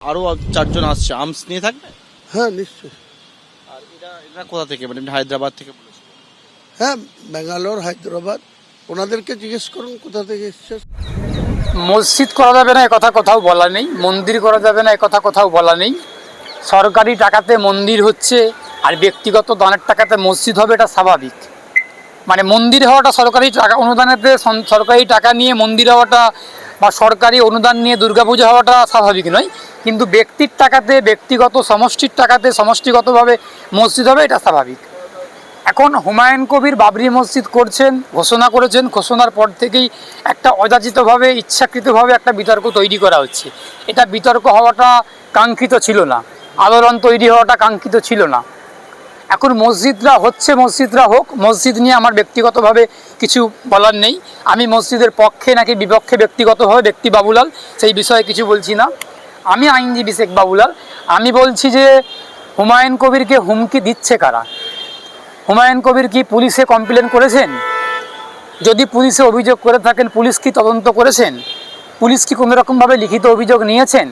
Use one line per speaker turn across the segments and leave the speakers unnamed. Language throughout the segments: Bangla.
আরও চারজন আসছে। আর্মস নিয়ে থাকবে?
হ্যাঁ নিশ্চয়ই।
আর এরা এরা কোথা থেকে? মানে এমনি হায়দ্রাবাদ থেকে
হ্যাঁ ব্যাঙ্গালোর হায়দ্রাবাদ। ওনাদেরকে জিজ্ঞেস করুন কোথা থেকে এসছে।
মসজিদ করা যাবে না কথা কোথাও বলা নেই। মন্দির করা যাবে না কথা কোথাও বলা নেই। সরকারি টাকাতে মন্দির হচ্ছে আর ব্যক্তিগত দানের টাকাতে মসজিদ হবে এটা স্বাভাবিক। মানে মন্দির হওয়াটা সরকারি টাকা অনুদানেতে সরকারি টাকা নিয়ে মন্দির হওয়াটা বা সরকারি অনুদান নিয়ে দুর্গাপুজো হওয়াটা স্বাভাবিক নয়, কিন্তু ব্যক্তির টাকাতে, ব্যক্তিগত সমষ্টির টাকাতে, সমষ্টিগতভাবে মসজিদ হবে, এটা স্বাভাবিক। এখন হুমায়ুন কবির বাবরি মসজিদ করছেন, ঘোষণা করেছেন, ঘোষণার পর থেকেই একটা অযাচিতভাবে, ইচ্ছাকৃতভাবে একটা বিতর্ক তৈরি করা হচ্ছে। এটা বিতর্ক হওয়াটা কাঙ্ক্ষিত ছিল না, আলোড়ন তৈরি হওয়াটা কাঙ্ক্ষিত ছিল না। এখন মসজিদরা হচ্ছে মসজিদরা হোক, মসজিদ নিয়ে আমার ব্যক্তিগতভাবে কিছু বলার নেই। আমি মসজিদের পক্ষে নাকি বিপক্ষে ব্যক্তিগতভাবে ব্যক্তি বাবুলাল, সেই বিষয়ে কিছু বলছি না। আমি আইনজীবী শেখ বাবুলাল। আমি বলছি যে, হুমায়ুন কবিরকে হুমকি দিচ্ছে কারা? হুমায়ুন কবির কি পুলিশে কমপ্লেন করেছেন? যদি পুলিশে অভিযোগ করে থাকেন, পুলিশ কি তদন্ত করেছেন? পুলিশ কি কোনোরকমভাবে লিখিত অভিযোগ নিয়েছেন?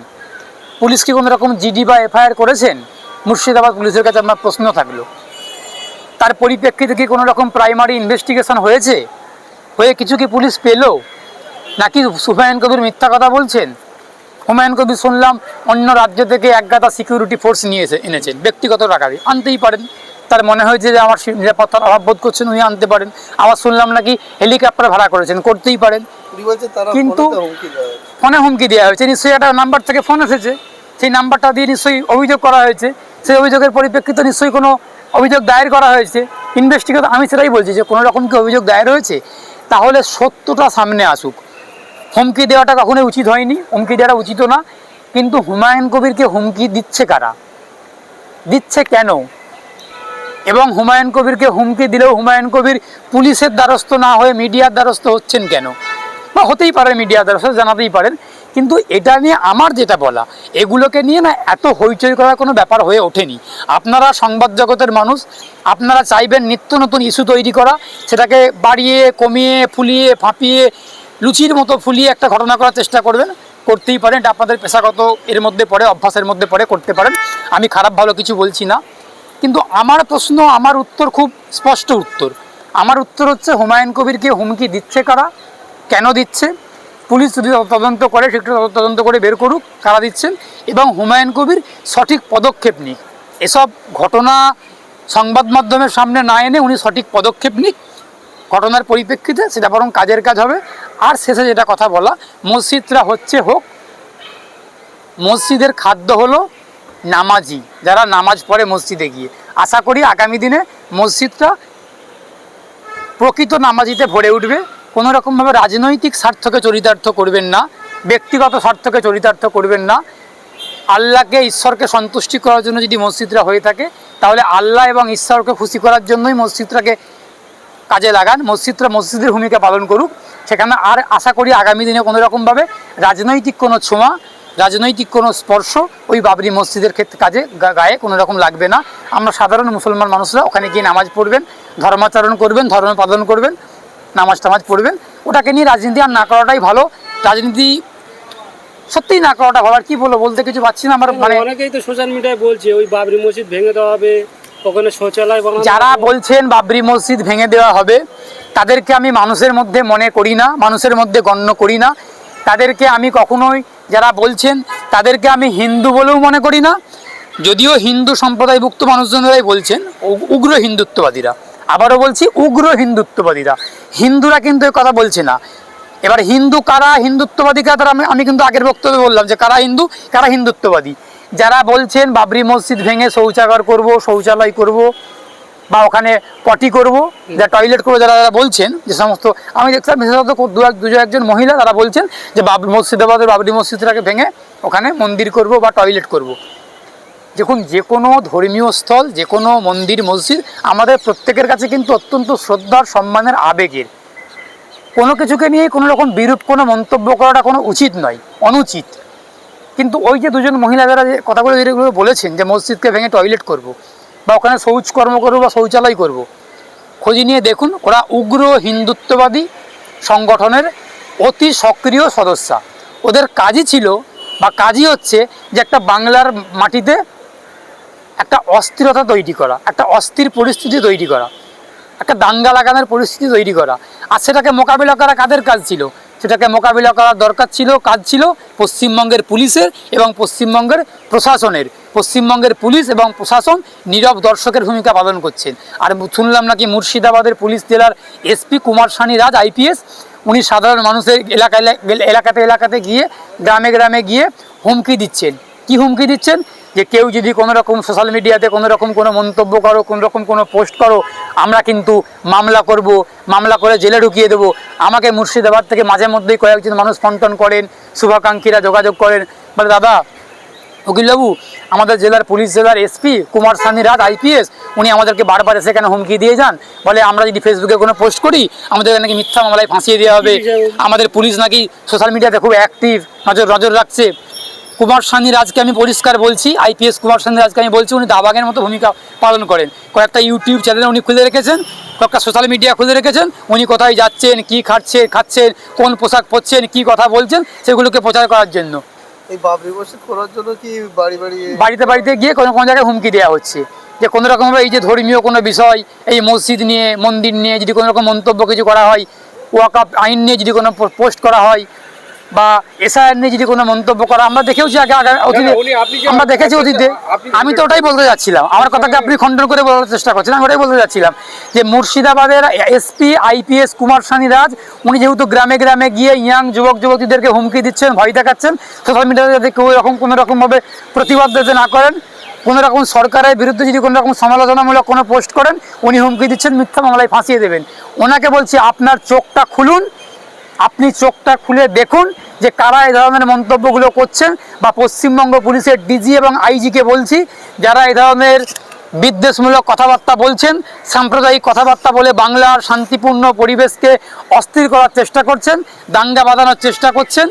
পুলিশ কি কোনোরকম জিডি বা এফআইআর করেছেন? মুর্শিদাবাদ পুলিশের কাছে আমার প্রশ্ন থাকল। তার পরিপ্রেক্ষিতে কি কোনো রকম প্রাইমারি ইনভেস্টিগেশন হয়েছে? হয়ে কিছু কি পুলিশ পেল? নাকি হুমায়ুন কবির মিথ্যা কথা বলছেন? হুমায়ুন কবির শুনলাম অন্য রাজ্য থেকে একগাদা সিকিউরিটি ফোর্স নিয়ে এসে এনেছেন ব্যক্তিগত টাকা দিয়ে আনতেই পারেন। তার মনে হয়েছে যে আমার নিরাপত্তার অভাব বোধ করছেন উনি আনতে পারেন। আবার শুনলাম নাকি হেলিকপ্টার ভাড়া করেছেন করতেই পারেন। কিন্তু- ফোনে হুমকি দেওয়া হয়েছে নিশ্চয়ই একটা নাম্বার থেকে ফোন এসেছে। সেই নাম্বারটা দিয়ে নিশ্চয়ই অভিযোগ করা হয়েছে। সেই অভিযোগের পরিপ্রেক্ষিতে নিশ্চয়ই কোনো অভিযোগ দায়ের করা হয়েছে। ইনভেস্টিগেট আমি সেটাই বলছি যে কোনো রকম কি অভিযোগ দায়ের হয়েছে? তাহলে সত্যটা সামনে আসুক। হুমকি দেওয়াটা কখনোই উচিত হয়নি। হুমকি দেওয়াটা উচিত না। কিন্তু হুমায়ুন কবিরকে হুমকি দিচ্ছে কারা? দিচ্ছে কেন? এবং হুমায়ুন কবিরকে হুমকি দিলেও হুমায়ুন কবির পুলিশের দ্বারস্থ না হয়ে মিডিয়ার দ্বারস্থ হচ্ছেন কেন? বা হতেই পারে মিডিয়ার দ্বারস্থ, জানাতেই পারেন। কিন্তু এটা নিয়ে আমার যেটা বলা, এগুলোকে নিয়ে না এত হইচই করার কোনো ব্যাপার হয়ে ওঠেনি। আপনারা সংবাদ জগতের মানুষ, আপনারা চাইবেন নিত্য নতুন ইস্যু তৈরি করা, সেটাকে বাড়িয়ে, কমিয়ে, ফুলিয়ে, ফাঁপিয়ে, লুচির মতো ফুলিয়ে একটা ঘটনা করার চেষ্টা করবেন। করতেই পারেন, এটা আপনাদের পেশাগত এর মধ্যে পড়ে, অভ্যাসের মধ্যে পড়ে, করতে পারেন। আমি খারাপ ভালো কিছু বলছি না। কিন্তু আমার প্রশ্ন, আমার উত্তর খুব স্পষ্ট উত্তর। আমার উত্তর হচ্ছে হুমায়ুন কবিরকে হুমকি দিচ্ছে কারা? কেন দিচ্ছে? পুলিশ যদি তদন্ত করে, সেটা তদন্ত করে বের করুক কারা দিচ্ছেন এবং হুমায়ুন কবির সঠিক পদক্ষেপ নিক। এসব ঘটনা সংবাদ মাধ্যমের সামনে না এনে উনি সঠিক পদক্ষেপ নিক। ঘটনার পরিপ্রেক্ষিতে সেটা বরং কাজের কাজ হবে। আর শেষে যেটা কথা বলা, মসজিদরা হচ্ছে হোক, মসজিদের খাদ্য হলো নামাজি। যারা নামাজ পড়ে মসজিদে গিয়ে। আশা করি আগামী দিনে মসজিদটা প্রকৃত নামাজিতে ভরে উঠবে। কোনো রকমভাবে রাজনৈতিক স্বার্থকে চরিতার্থ করবেন না, ব্যক্তিগত স্বার্থকে চরিতার্থ করবেন না। আল্লাহকে, ঈশ্বরকে সন্তুষ্টি করার জন্য যদি মসজিদরা হয়ে থাকে, তাহলে আল্লাহ এবং ঈশ্বরকে খুশি করার জন্যই মসজিদটাকে কাজে লাগান। মসজিদরা মসজিদের ভূমিকা পালন করুক। সেখানে আর আশা করি আগামী দিনে কোনো রকমভাবে রাজনৈতিক কোনো ছোঁয়া, রাজনৈতিক কোনো স্পর্শ ওই বাবরি মসজিদের ক্ষেত্রে কাজে গায়ে কোনো রকম লাগবে না। আমরা সাধারণ মুসলমান মানুষরা ওখানে গিয়ে নামাজ পড়বেন, ধর্মাচরণ করবেন ধর্ম পালন করবেন। নামাজ টামাজ পড়বেন। ওটাকে নিয়ে রাজনীতি আর না করাটাই ভালো। রাজনীতি সত্যিই না করাটা ভালো। আর কি বলব বলতে কিছু পাচ্ছি না আমার মানে
অনেকেই তো সোশ্যাল মিডিয়ায় বলছে ওই বাবরি মসজিদ ভেঙে দেওয়া হবে ওখানে শৌচালয় বানানো
যারা বলছেন বাবরি মসজিদ ভেঙে দেওয়া হবে তাদেরকে আমি মানুষের মধ্যে মনে করি না মানুষের মধ্যে গণ্য করি না। তাদেরকে আমি কখনোই যারা বলছেন তাদেরকে আমি হিন্দু বলেও মনে করি না। যদিও হিন্দু সম্প্রদায়ভুক্ত মানুষজনেরাই বলছেন উগ্র হিন্দুত্ববাদীরা। আবারও বলছি, উগ্র হিন্দুত্ববাদীরা। হিন্দুরা কিন্তু এ কথা বলছে না। এবার হিন্দু কারা হিন্দুত্ববাদী কারা? তারা আমি আমি কিন্তু আগের বক্তব্যে বললাম যে কারা হিন্দু, কারা হিন্দুত্ববাদী। যারা বলছেন, বাবরি মসজিদ ভেঙে শৌচাগার করব, শৌচালয় করব, বা ওখানে পটি করব, যা টয়লেট করব, যারা যারা বলছেন, যে সমস্ত আমি দেখলাম বিশেষত দু এক দুজো একজন মহিলা, তারা বলছেন যে বাবরি মুর্শিদাবাদের বাবরি মসজিদটাকে ভেঙে ওখানে মন্দির করব বা টয়লেট করব। দেখুন, যে কোনো ধর্মীয় স্থল, যে কোনো মন্দির, মসজিদ আমাদের প্রত্যেকের কাছে কিন্তু অত্যন্ত শ্রদ্ধার, সম্মানের আবেগের। কোনো কিছুকে নিয়ে কোনো রকম বিরূপ কোনো মন্তব্য করাটা কোনো উচিত নয়, অনুচিত। কিন্তু ওই যে দুজন মহিলা যারা যে কথাগুলো যেগুলো বলেছেন, যে মসজিদকে ভেঙে টয়লেট করব বা ওখানে শৌচকর্ম করব বা শৌচালয় করব, খোঁজ নিয়ে দেখুন, ওরা উগ্র হিন্দুত্ববাদী সংগঠনের অতি সক্রিয় সদস্যা। ওদের কাজই ছিল বা কাজই হচ্ছে যে একটা বাংলার মাটিতে একটা অস্থিরতা তৈরি করা, একটা অস্থির পরিস্থিতি তৈরি করা, একটা দাঙ্গা লাগানোর পরিস্থিতি তৈরি করা। আর সেটাকে মোকাবিলা করা কাদের কাজ ছিল? সেটাকে মোকাবিলা করার দরকার ছিল, কাজ ছিল পশ্চিমবঙ্গের পুলিশের এবং পশ্চিমবঙ্গের প্রশাসনের। পশ্চিমবঙ্গের পুলিশ এবং প্রশাসন নীরব দর্শকের ভূমিকা পালন করছেন। আর শুনলাম নাকি মুর্শিদাবাদের পুলিশ জেলার এসপি কুমার সানি রাজ, আইপিএস, উনি সাধারণ মানুষের এলাকা এলাকাতে এলাকাতে গিয়ে, গ্রামে গ্রামে গিয়ে হুমকি দিচ্ছেন। কি হুমকি দিচ্ছেন? যে কেউ যদি কোনো রকম সোশ্যাল মিডিয়াতে কোনো রকম কোনো মন্তব্য করো কোনো রকম কোনো পোস্ট করো আমরা কিন্তু মামলা করব মামলা করে জেলে ঢুকিয়ে দেবো। আমাকে মুর্শিদাবাদ থেকে মাঝে মধ্যেই কয়েকজন মানুষ ফোন টোন করেন শুভাকাঙ্ক্ষীরা যোগাযোগ করেন। বলে দাদা উকিলবাবু আমাদের জেলার পুলিশ জেলার এসপি কুমার সানি রাজ আইপিএস উনি আমাদেরকে বারবার এসে এখানে হুমকি দিয়ে যান? বলে আমরা যদি ফেসবুকে কোনো পোস্ট করি আমাদের নাকি মিথ্যা মামলায় ফাঁসিয়ে দেওয়া হবে। আমাদের পুলিশ নাকি সোশ্যাল মিডিয়াতে খুব অ্যাক্টিভ নজর নজর রাখছে। কুমার সানি রাজকে আমি পরিষ্কার বলছি আইপিএস কুমার সানি রাজকে আমি বলছি উনি দাবাগের মতো ভূমিকা পালন করেন। কয়েকটা ইউটিউব চ্যানেল উনি খুলে রেখেছেন কয়েকটা সোশ্যাল মিডিয়া খুলে রেখেছেন উনি কোথায় যাচ্ছেন কি খাচ্ছেন খাচ্ছেন কোন পোশাক পরছেন কি কথা বলছেন সেগুলোকে প্রচার করার জন্য।
এই বাবরি মসজিদ করার জন্য কি বাড়ি বাড়ি
বাড়িতে বাড়িতে গিয়ে কোনো কোনো জায়গায় হুমকি দেওয়া হচ্ছে। যে কোনো রকমভাবে এই যে ধর্মীয় কোনো বিষয় এই মসজিদ নিয়ে মন্দির নিয়ে যদি কোনো রকম মন্তব্য কিছু করা হয় ওয়াকাপ আইন নিয়ে যদি কোনো পোস্ট করা হয় বা এসআইআর নিয়ে যদি কোনো মন্তব্য করা আমরা দেখেওছি আগে আগে অতীতে আমরা দেখেছি অতীতে। আমি তো ওটাই বলতে যাচ্ছিলাম। আমার কথাকে আপনি খণ্ডন করে বলার চেষ্টা করছেন আমি ওটাই বলতে যাচ্ছিলাম যে মুর্শিদাবাদের এসপি আইপিএস কুমার সানি রাজ উনি যেহেতু গ্রামে গ্রামে গিয়ে ইয়াং যুবক যুবতীদেরকে হুমকি দিচ্ছেন ভয় দেখাচ্ছেন সোশ্যাল মিডিয়াতে যাতে কেউ এরকম কোনো রকমভাবে প্রতিবাদ যাতে না করেন কোনো রকম সরকারের বিরুদ্ধে যদি কোনো রকম সমালোচনামূলক কোনো পোস্ট করেন উনি হুমকি দিচ্ছেন মিথ্যা মামলায় ফাঁসিয়ে দেবেন। ওনাকে বলছি আপনার চোখটা খুলুন আপনি চোখটা খুলে দেখুন যে কারা এই ধরনের মন্তব্যগুলো করছেন বা পশ্চিমবঙ্গ পুলিশের ডিজি এবং আইজিকে বলছি, যারা এই ধরনের বিদ্বেষমূলক কথাবার্তা বলছেন, সাম্প্রদায়িক কথাবার্তা বলে বাংলার শান্তিপূর্ণ পরিবেশকে অস্থির করার চেষ্টা করছেন, দাঙ্গা বাঁধানোর চেষ্টা করছেন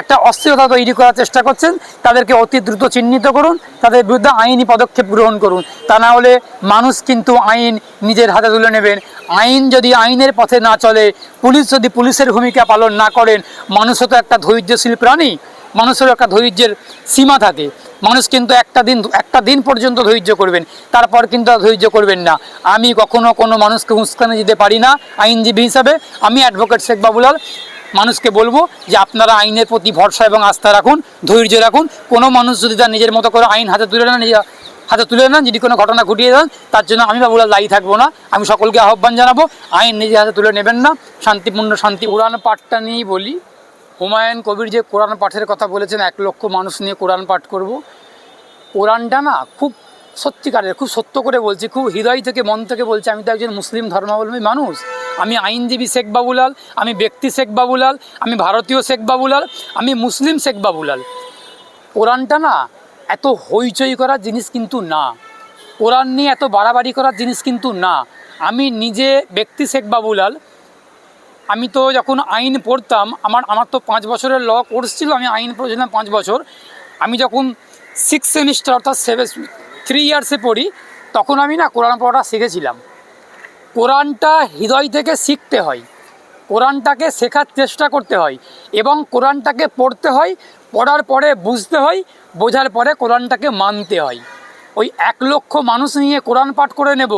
একটা অস্থিরতা তৈরি করার চেষ্টা করছেন। তাদেরকে অতি দ্রুত চিহ্নিত করুন, তাদের বিরুদ্ধে আইনি পদক্ষেপ গ্রহণ করুন। তা না হলে মানুষ কিন্তু আইন নিজের হাতে তুলে নেবেন। আইন যদি আইনের পথে না চলে, পুলিশ যদি পুলিশের ভূমিকা পালন না করেন, মানুষও তো একটা ধৈর্যশীল প্রাণী। মানুষেরও একটা ধৈর্যের সীমা থাকে। মানুষ কিন্তু একটা দিন একটা দিন পর্যন্ত ধৈর্য করবেন। তারপর কিন্তু ধৈর্য করবেন না। আমি কখনো কোনো মানুষকে উস্কানি দিতে পারি না, আইনজীবী হিসাবে। আমি অ্যাডভোকেট শেখ বাবুলাল। মানুষকে বলব যে আপনারা আইনের প্রতি ভরসা এবং আস্থা রাখুন, ধৈর্য রাখুন। কোনো মানুষ যদি তার নিজের মতো করে আইন হাতে তুলে নেন নিজের হাতে তুলে নেন যদি কোনো ঘটনা ঘটিয়ে দেন, তার জন্য আমি বাবুলাল দায়ী থাকব না। আমি সকলকে আহ্বান জানাব, আইন নিজের হাতে তুলে নেবেন না। শান্তিপূর্ণ শান্তি কোরআন পাঠটা নিয়েই বলি, হুমায়ুন কবির যে কোরআন পাঠের কথা বলেছেন, এক লক্ষ মানুষ নিয়ে কোরআন পাঠ করব। কোরআনটা না খুব সত্যিকারের, খুব সত্য করে বলছি, খুব হৃদয় থেকে, মন থেকে বলছি। আমি তো একজন মুসলিম ধর্মাবলম্বী মানুষ। আমি আইনজীবী শেখ বাবুলাল, আমি ব্যক্তি শেখ বাবুলাল, আমি ভারতীয় শেখ বাবুলাল, আমি মুসলিম শেখ বাবুলাল। কোরআনটা না এত হইচই করার জিনিস কিন্তু না। কোরআন নিয়ে এত বাড়াবাড়ি করার জিনিস কিন্তু না। আমি নিজে ব্যক্তি শেখ বাবুলাল, আমি তো যখন আইন পড়তাম, আমার আমার তো পাঁচ বছরের ল কোর্স ছিল, আমি আইন পড়েছিলাম পাঁচ বছর। আমি যখন সিক্স সেমিস্টার অর্থাৎ সেভেন থ্রি ইয়ার্সে পড়ি, তখন আমি না কোরআন পড়াটা শিখেছিলাম। কোরআনটা হৃদয় থেকে শিখতে হয়। কোরআনটাকে শেখার চেষ্টা করতে হয় এবং কোরআনটাকে পড়তে হয়, পড়ার পরে বুঝতে হয়, বোঝার পরে কোরআনটাকে মানতে হয়। ওই এক লক্ষ মানুষ নিয়ে কোরআন পাঠ করে নেব।